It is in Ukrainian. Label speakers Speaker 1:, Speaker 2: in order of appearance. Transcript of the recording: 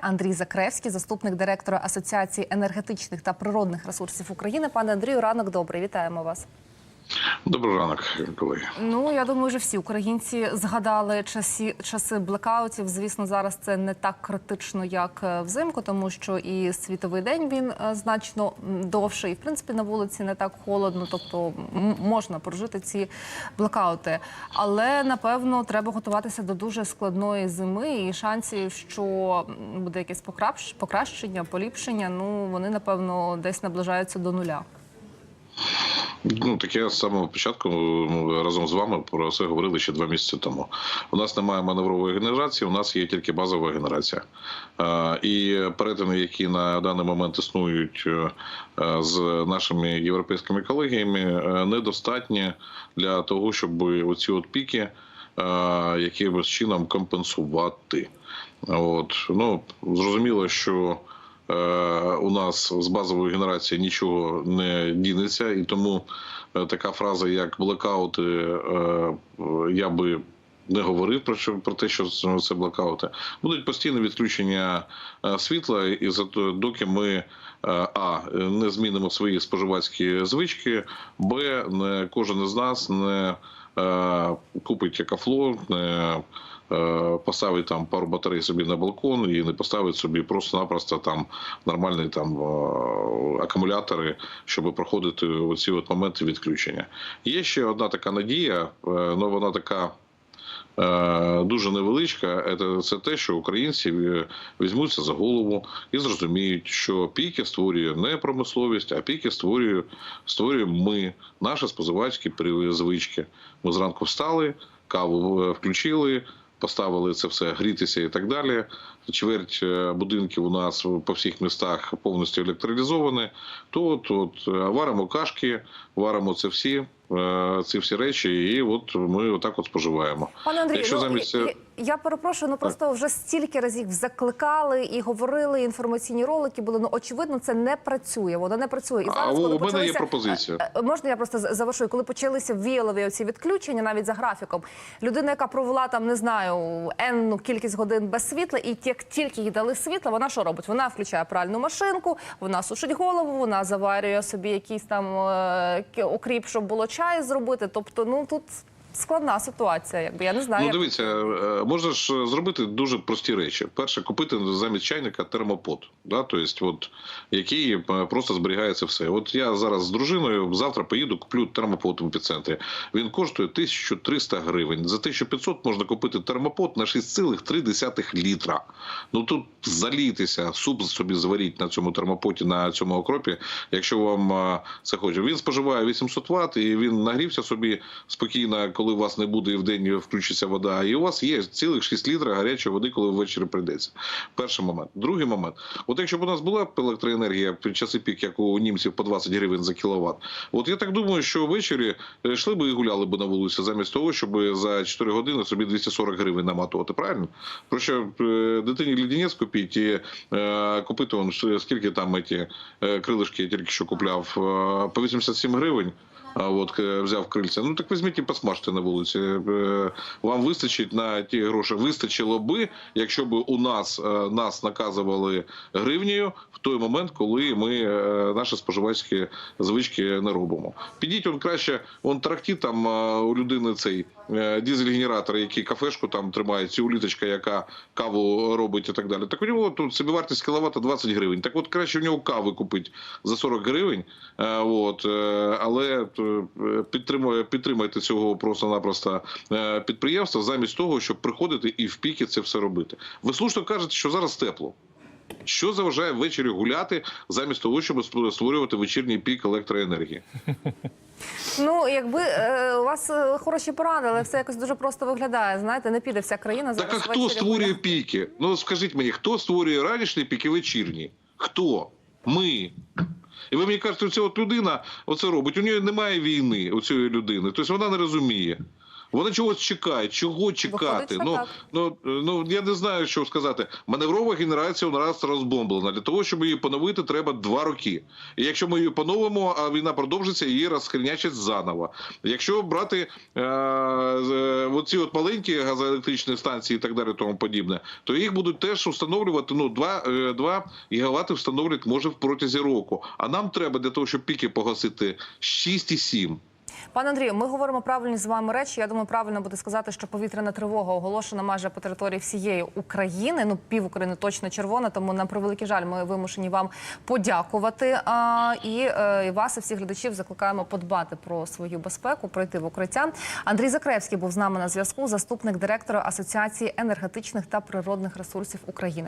Speaker 1: Андрій Закревський, заступник директора Асоціації енергетичних та природних ресурсів України. Пане Андрію, ранок добрий. Вітаємо вас.
Speaker 2: Добрий ранок, колеги.
Speaker 1: Ну я думаю, вже всі українці згадали часі часи блекаутів. Звісно, зараз це не так критично, як е, взимку, тому що і світовий день він е, значно довший. І в принципі на вулиці не так холодно, тобто можна прожити ці блекаути. Але напевно треба готуватися до дуже складної зими, і шансів, що буде якесь покращ- покращення, поліпшення. Ну вони напевно десь наближаються до нуля.
Speaker 2: Ну так я з самого початку ну, разом з вами про це говорили ще два місяці тому. У нас немає маневрової генерації, у нас є тільки базова генерація. Е, І перетини, які на даний момент існують е, з нашими європейськими колегіями, е, недостатні для того, щоб оці от піки е, якимось чином компенсувати. От ну зрозуміло, що е, у нас з базової генерації нічого не дінеться, і тому е, така фраза, як блекаути, е, я би. Не говорив про що про те, що це блекаути. Будуть постійні відключення е, світла, і зато доки ми е, а не змінимо свої споживацькі звички, б не кожен із нас не е, купить екафло, не поставить там пару батарей собі на балкон і не поставить собі просто-напросто там нормальні там акумулятори, щоб проходити оці от моменти відключення. Є ще одна така надія, е, ну вона така. Е, Дуже невеличка, Це- те, що українці е, візьмуться за голову і зрозуміють, що піки створює не промисловість, а піки створює, створюємо ми, наші споживацькі при- звички. Ми зранку встали, каву е, включили, поставили це все грітися і так далі. Чверть е, будинків у нас по всіх містах повністю електролізовані. То от, от е, варимо кашки, варимо це всі, е, ці всі речі, і от ми отак от споживаємо.
Speaker 1: Пане Андрій,
Speaker 2: Якщо
Speaker 1: ну,
Speaker 2: замість,
Speaker 1: я, перепрошую, ну просто вже стільки разів закликали і говорили, інформаційні ролики були. Ну очевидно, це не працює. Воно не працює. І
Speaker 2: А
Speaker 1: зараз,
Speaker 2: у
Speaker 1: коли
Speaker 2: мене є
Speaker 1: почалися-
Speaker 2: пропозиція.
Speaker 1: Е, е, Можна я просто завершую? Коли почалися віялові оці відключення, навіть за графіком, людина, яка провела там не знаю енну кількість годин без світла, і як тільки їй дали світла, вона що робить? Вона включає пральну машинку, вона сушить голову, вона заварює собі якийсь там е, окріп, щоб було чай зробити. Тобто, ну тут складна ситуація. Якби я не знаю.
Speaker 2: Ну, дивіться, е, можна ж зробити дуже прості речі. Перше, купити замість чайника термопот, да, тобто, от, який е, просто зберігається все. От я зараз з дружиною завтра поїду, куплю термопот в епіцентрі. Він коштує 1300 гривень. За 1500 можна купити термопот на 6,3 літра. Ну тут залітися, суп собі зваріть на цьому термопоті, на цьому окропі, якщо вам е, це хоче. Він споживає 800 Вт, і він нагрівся собі спокійно, коли у вас не буде і в день включиться вода. І у вас є цілих 6 літрів гарячої води, коли ввечері прийдеться. Перший момент. Другий момент. От якщо б у нас була електроенергія під часи пік, як у німців по 20 гривень за кіловат, от я так думаю, що ввечері е, йшли би і гуляли б на вулиці, замість того, щоб за 4 години собі 240 гривень наматувати. Правильно? Про що е, дитині лідінець купіть і е, купити он скільки там е, крилишки я тільки що купляв е, по 87 гривень. От е, взяв крильця. Ну так візьміть і посмажте на вулиці. Е, Вам вистачить на ті гроші. Вистачило би, якщо б у нас е, нас наказували гривнею в той момент, коли ми наші споживацькі звички не робимо. Підіть он краще, он трактіт там у людини цей дизель-генератор, який кафешку там тримає, ці уліточка, яка каву робить і так далі. Так у нього тут собівартість кіловата 20 гривень. Так от краще в нього кави купити за 40 гривень. От, але підтримайте цього просто-напросто е, підприємства замість того, щоб приходити і в піки це все робити. Ви слушно кажете, що зараз тепло. Що заважає ввечері гуляти замість того, щоб створювати вечірній пік електроенергії?
Speaker 1: Ну, якби е, у вас е, хороші поради, але все якось дуже просто виглядає. Знаєте, не піде вся країна зараз.
Speaker 2: Так а хто створює піки? Ну скажіть мені, хто створює ранішні піки вечірні? Хто? Ми. І ви мені кажете, оця от людина оце робить. У неї немає війни, у цієї людини. Тобто вона не розуміє. Вони чогось чекають. Чого чекати?
Speaker 1: Виходить,
Speaker 2: Ну, ну, ну я не знаю, що сказати. Маневрова генерація у нас розбомблена. Для того, щоб її поновити, треба два роки. І якщо ми її поновимо, а війна продовжиться, її розхрінячать заново. Якщо брати е, з- оці от маленькі газоелектричні станції і так далі, тому подібне, то їх будуть теж встановлювати. Ну, 2, е, 2 гігавати встановлюють може в протязі року. А нам треба для того, щоб піки погасити 6,7.
Speaker 1: Пане Андрію, ми говоримо правильні з вами речі. Я думаю, правильно буде сказати, що повітряна тривога оголошена майже по території всієї України. Ну, пів України точно червона. Тому на превеликий жаль, ми вимушені вам подякувати. А, і, е, і вас і всіх глядачів закликаємо подбати про свою безпеку, пройти в укриття. Андрій Закревський був з нами на зв'язку, заступник директора Асоціації енергетичних та природних ресурсів України.